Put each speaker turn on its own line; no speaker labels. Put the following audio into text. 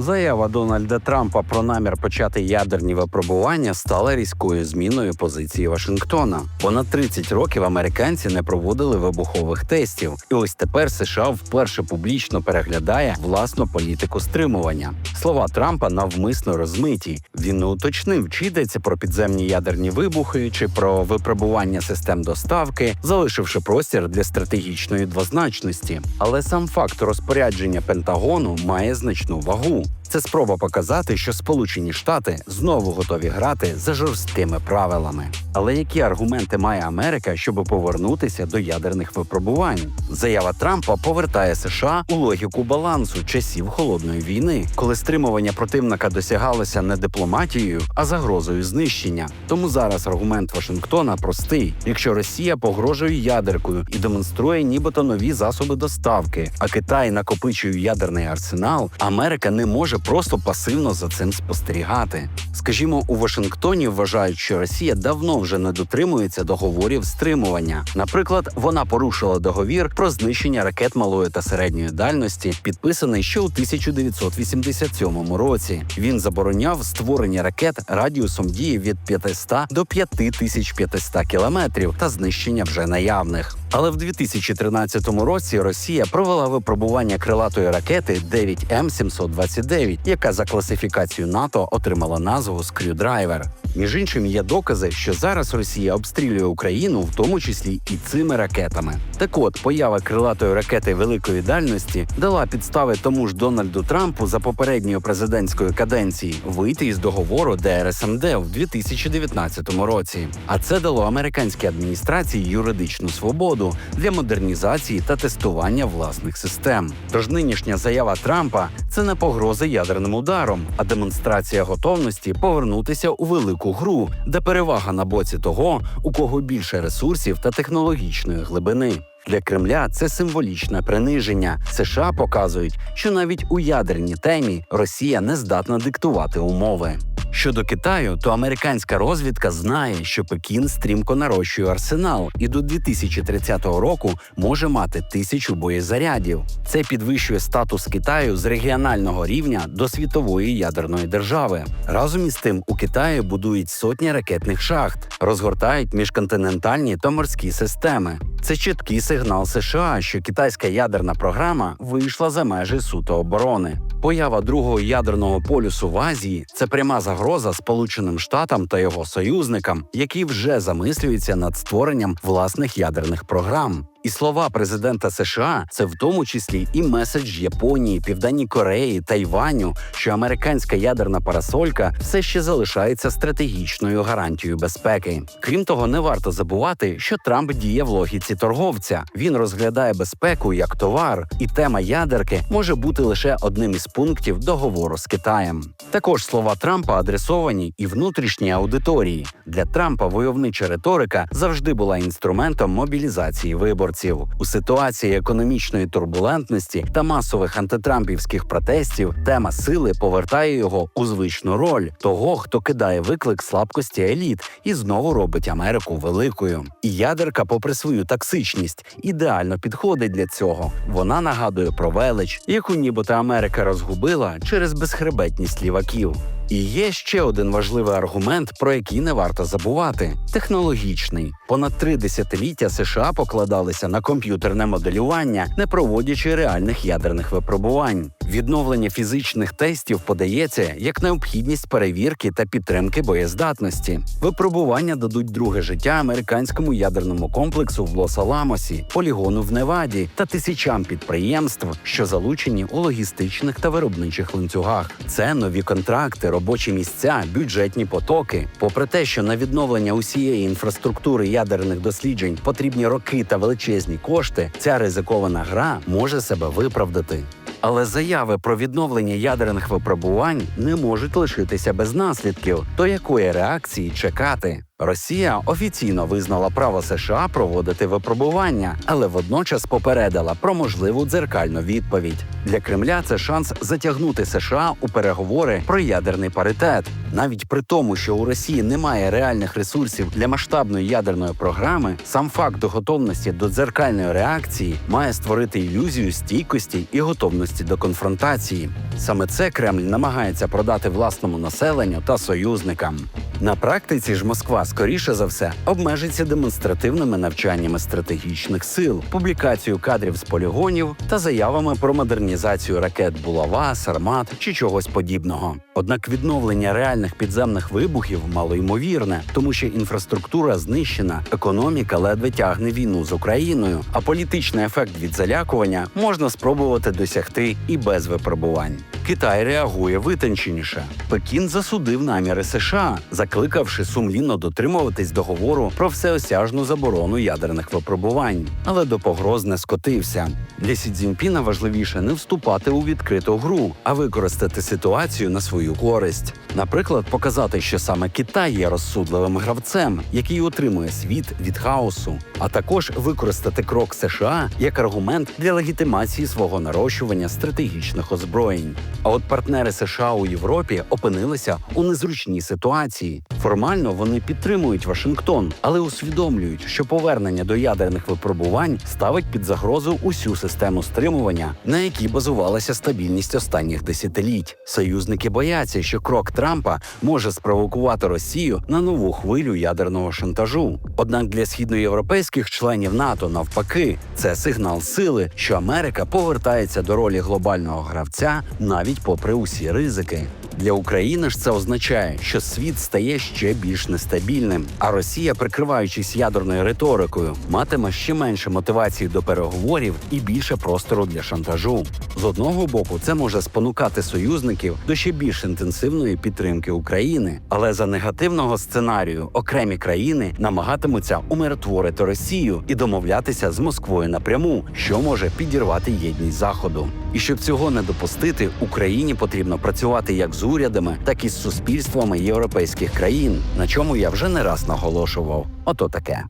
Заява Дональда Трампа про намір почати ядерні випробування стала різкою зміною позиції Вашингтона. Понад 30 років американці не проводили вибухових тестів, і ось тепер США вперше публічно переглядає власну політику стримування. Слова Трампа навмисно розмиті. Він не уточнив, чи йдеться про підземні ядерні вибухи, чи про випробування систем доставки, залишивши простір для стратегічної двозначності. Але сам факт розпорядження Пентагону має значну вагу. Це спроба показати, що Сполучені Штати знову готові грати за жорсткими правилами. Але які аргументи має Америка, щоб повернутися до ядерних випробувань? Заява Трампа повертає США у логіку балансу часів холодної війни, коли стримування противника досягалося не дипломатією, а загрозою знищення. Тому зараз аргумент Вашингтона простий: якщо Росія погрожує ядеркою і демонструє нібито нові засоби доставки, а Китай накопичує ядерний арсенал, Америка не може просто пасивно за цим спостерігати. Скажімо, у Вашингтоні вважають, що Росія давно вже не дотримується договорів стримування. Наприклад, вона порушила договір про знищення ракет малої та середньої дальності, підписаний ще у 1987 році. Він забороняв створення ракет радіусом дії від 500 до 5500 кілометрів та знищення вже наявних. Але в 2013 році Росія провела випробування крилатої ракети 9М729, яка за класифікацією НАТО отримала назву Скрюдрайвер. Між іншим, є докази, що зараз Росія обстрілює Україну, в тому числі і цими ракетами. Так от, поява крилатої ракети великої дальності дала підстави тому ж Дональду Трампу за попередньої президентської каденції вийти із договору ДРСМД в 2019 році. А це дало американській адміністрації юридичну свободу для модернізації та тестування власних систем. Тож нинішня заява Трампа це не погроза ядерним ударом, а демонстрація готовності повернутися у велику гру, де перевага на боці того, у кого більше ресурсів та технологічної глибини. Для Кремля це символічне приниження. США показують, що навіть у ядерній темі Росія не здатна диктувати умови. Щодо Китаю, то американська розвідка знає, що Пекін стрімко нарощує арсенал і до 2030 року може мати тисячу боєзарядів. Це підвищує статус Китаю з регіонального рівня до світової ядерної держави. Разом із тим у Китаї будують сотні ракетних шахт, розгортають міжконтинентальні та морські системи. Це чіткий сигнал США, що китайська ядерна програма вийшла за межі суто оборони. Поява другого ядерного полюсу в Азії це пряма загроза Сполученим Штатам та його союзникам, які вже замислюються над створенням власних ядерних програм. І слова президента США це в тому числі і меседж Японії, Південній Кореї, Тайваню, що американська ядерна парасолька все ще залишається стратегічною гарантією безпеки. Крім того, не варто забувати, що Трамп діє в логіці торговця. Він розглядає безпеку як товар, і тема ядерки може бути лише одним із пунктів договору з Китаєм. Також слова Трампа адресовані і внутрішній аудиторії. Для Трампа войовнича риторика завжди була інструментом мобілізації виборців. У ситуації економічної турбулентності та масових антитрампівських протестів тема сили повертає його у звичну роль того, хто кидає виклик слабкості еліт і знову робить Америку великою. І ядерка, попри свою токсичність, ідеально підходить для цього. Вона нагадує про велич, яку нібито Америка розгубила через безхребетність ліваків. І є ще один важливий аргумент, про який не варто забувати: технологічний. Понад три десятиліття США покладалися на комп'ютерне моделювання, не проводячи реальних ядерних випробувань. Відновлення фізичних тестів подається як необхідність перевірки та підтримки боєздатності. Випробування дадуть друге життя американському ядерному комплексу в Лос-Аламосі, полігону в Неваді та тисячам підприємств, що залучені у логістичних та виробничих ланцюгах. Це нові контракти, робочі місця, бюджетні потоки. Попри те, що на відновлення усієї інфраструктури ядерних досліджень потрібні роки та величезні кошти, ця ризикована гра може себе виправдати. Але заяви про відновлення ядерних випробувань не можуть лишитися без наслідків. То якої реакції чекати? Росія офіційно визнала право США проводити випробування, але водночас попередила про можливу дзеркальну відповідь. Для Кремля це шанс затягнути США у переговори про ядерний паритет, навіть при тому, що у Росії немає реальних ресурсів для масштабної ядерної програми. Сам факт готовності до дзеркальної реакції має створити ілюзію стійкості і готовності до конфронтації. Саме це Кремль намагається продати власному населенню та союзникам. На практиці ж Москва скоріше за все обмежиться демонстративними навчаннями стратегічних сил, публікацією кадрів з полігонів та заявами про модернізацію ракет Булава, Сармат чи чогось подібного. Однак відновлення реальних підземних вибухів малоймовірне, тому що інфраструктура знищена, економіка ледве тягне війну з Україною, а політичний ефект від залякування можна спробувати досягти і без випробувань. Китай реагує витонченіше. Пекін засудив наміри США, закликавши сумлінно дотримуватись договору про всеосяжну заборону ядерних випробувань, але до погроз не скотився. Для Сі Цзіньпіна важливіше не вступати у відкриту гру, а використати ситуацію на свою користь. Наприклад, показати, що саме Китай є розсудливим гравцем, який утримує світ від хаосу, а також використати крок США як аргумент для легітимації свого нарощування стратегічних озброєнь. А от партнери США у Європі опинилися у незручній ситуації. Формально вони підтримують Вашингтон, але усвідомлюють, що повернення до ядерних випробувань ставить під загрозу усю систему стримування, на якій базувалася стабільність останніх десятиліть. Союзники бояться, що крок Трампа може спровокувати Росію на нову хвилю ядерного шантажу. Однак для східноєвропейських членів НАТО навпаки це сигнал сили, що Америка повертається до ролі глобального гравця навіть попри усі ризики. Для України ж це означає, що світ стає ще більш нестабільним, а Росія, прикриваючись ядерною риторикою, матиме ще менше мотивації до переговорів і більше простору для шантажу. З одного боку, це може спонукати союзників до ще більш інтенсивної підтримки України, але за негативного сценарію окремі країни намагатимуться умиротворити Росію і домовлятися з Москвою напряму, що може підірвати єдність заходу. І щоб цього не допустити, Україні потрібно працювати як з урядами, так і з суспільствами європейських країн, на чому я вже не раз наголошував. Ото таке.